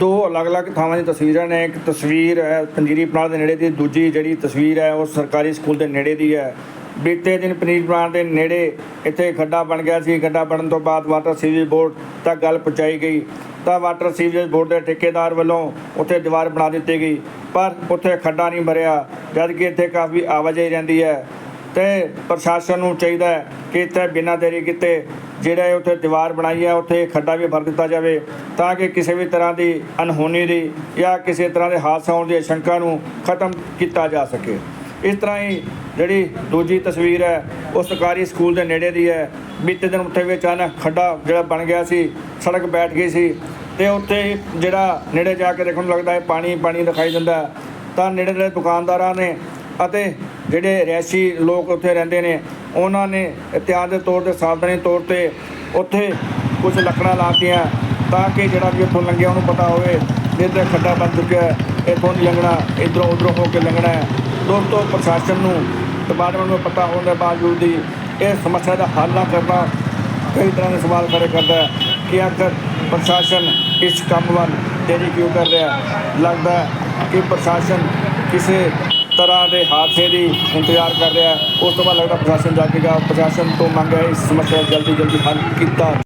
ਦੋ ਅਲੱਗ-ਅਲੱਗ ਥਾਵਾਂ ਦੀ ਤਸਵੀਰਾਂ ਨੇ। ਇੱਕ ਤਸਵੀਰ ਹੈ ਪੰਜੀਰੀ ਪਲਾਂਟ ਦੇ ਨੇੜੇ ਦੀ, ਦੂਜੀ ਜਿਹੜੀ ਤਸਵੀਰ ਹੈ ਉਹ ਸਰਕਾਰੀ ਸਕੂਲ ਦੇ ਨੇੜੇ ਦੀ ਹੈ। ਬੀਤੇ ਦਿਨ ਪਨੀਰ ਪਲਾਂਟ ਦੇ ਨੇੜੇ ਇੱਥੇ ਖੱਡਾ ਬਣ ਗਿਆ ਸੀ। ਖੱਡਾ ਬਣਨ ਤੋਂ ਬਾਅਦ ਵਾਟਰ ਸੀਵਰੇਜ ਬੋਰਡ ਤੱਕ ਗੱਲ ਪਹੁੰਚਾਈ ਗਈ। ਤਾਂ ਵਾਟਰ ਸੀਵਰੇਜ ਬੋਰਡ ਦੇ ਠੇਕੇਦਾਰ ਵੱਲੋਂ ਉੱਥੇ ਦੀਵਾਰ ਬਣਾ ਦਿੱਤੀ ਗਈ। ਪਰ ਉੱਥੇ ਖੱਡਾ ਨਹੀਂ ਭਰਿਆ ਜਦ ਕਿ ਇੱਥੇ ਕਾਫੀ ਆਵਾਜਾਈ ਰਹਿੰਦੀ ਹੈ। ਤੇ ਪ੍ਰਸ਼ਾਸਨ ਨੂੰ ਚਾਹੀਦਾ ਹੈ ਕਿ ਇੱਥੇ ਬਿਨਾਂ ਦੇਰੀ ਕੀਤੇ ਜਿਹੜਾ ਇਹ ਉੱਥੇ ਦੀਵਾਰ ਬਣਾਈ ਹੈ ਉੱਥੇ ਖੱਡਾ ਵੀ ਭਰ ਦਿੱਤਾ ਜਾਵੇ ਤਾਂ ਕਿ ਕਿਸੇ ਵੀ ਤਰ੍ਹਾਂ ਦੀ ਅਨਹੋਨੀ ਦੀ ਜਾਂ ਕਿਸੇ ਤਰ੍ਹਾਂ ਦੇ ਹਾਦਸਾ ਹੋਣ ਦੀ ਆਸ਼ੰਕਾ ਨੂੰ ਖਤਮ ਕੀਤਾ ਜਾ ਸਕੇ। ਇਸ ਤਰ੍ਹਾਂ ਹੀ ਜਿਹੜੀ ਦੂਜੀ ਤਸਵੀਰ ਹੈ, ਉਹ ਸਰਕਾਰੀ ਸਕੂਲ ਦੇ ਨੇੜੇ ਦੀ ਹੈ। ਬੀਤੇ ਦਿਨ ਉੱਥੇ ਵੀ ਅਚਾਨਕ ਖੱਡਾ ਜਿਹੜਾ ਬਣ ਗਿਆ ਸੀ, ਸੜਕ ਬੈਠ ਗਈ ਸੀ ਤੇ ਉੱਥੇ ਜਿਹੜਾ ਨੇੜੇ ਜਾ ਕੇ ਦੇਖਣ ਨੂੰ ਲੱਗਦਾ ਹੈ, ਪਾਣੀ ਪਾਣੀ ਦਿਖਾਈ ਦਿੰਦਾ ਤਾਂ ਨੇੜੇ ਦੇ ਦੁਕਾਨਦਾਰਾਂ ਨੇ ਅਤੇ ਜਿਹੜੇ ਰਿਹਾਇਸ਼ੀ ਲੋਕ ਉੱਥੇ ਰਹਿੰਦੇ ਨੇ ਉਹਨਾਂ ਨੇ ਇਤਿਹਾਸ ਦੇ ਤੌਰ ਤੇ, ਸਾਵਧਾਨੀ ਤੌਰ ਤੇ ਉੱਥੇ ਕੁਝ ਲੱਕੜਾਂ ਲਾਤੀਆਂ ਤਾਂ ਕਿ ਜਿਹੜਾ ਵੀ ਉੱਥੋਂ ਲੰਘਿਆ ਉਹਨੂੰ ਪਤਾ ਹੋਵੇ ਵੀ ਇੱਥੇ ਖੱਡਾ ਬਣ ਚੁੱਕਿਆ ਹੈ, ਇੱਥੋਂ ਨਹੀਂ ਲੰਘਣਾ, ਇੱਧਰੋਂ ਉੱਧਰੋਂ ਹੋ ਕੇ ਲੰਘਣਾ ਹੈ। ਦੋਸਤੋ, ਪ੍ਰਸ਼ਾਸਨ ਨੂੰ ਡਿਪਾਰਟਮੈਂਟ ਨੂੰ ਪਤਾ ਹੋਣ ਦੇ ਬਾਵਜੂਦ ਵੀ ਇਹ ਸਮੱਸਿਆ ਦਾ ਹੱਲ ਨਾ ਕਰਨਾ ਕਈ ਤਰ੍ਹਾਂ ਦੇ ਸਵਾਲ ਖੜੇ ਕਰਦਾ ਕਿ ਆਖਰ ਪ੍ਰਸ਼ਾਸਨ ਇਸ ਕੰਮ ਵੱਲ ਦੇਰੀ ਕਿਉਂ ਕਰ ਰਿਹਾ ਲੱਗਦਾ ਕਿ ਪ੍ਰਸ਼ਾਸਨ ਕਿਸੇ ਤਰ੍ਹਾਂ ਦੇ ਹਾਦਸੇ ਦੀ ਇੰਤਜ਼ਾਰ ਕਰ ਰਿਹਾ ਉਸ ਤੋਂ ਬਾਅਦ ਲੱਗਦਾ ਪ੍ਰਸ਼ਾਸਨ ਜਾਗੇਗਾ ਪ੍ਰਸ਼ਾਸਨ ਤੋਂ ਮੰਗ ਹੈ ਇਸ ਸਮੱਸਿਆ ਦਾ ਜਲਦੀ ਜਲਦੀ ਹੱਲ ਕੀਤਾ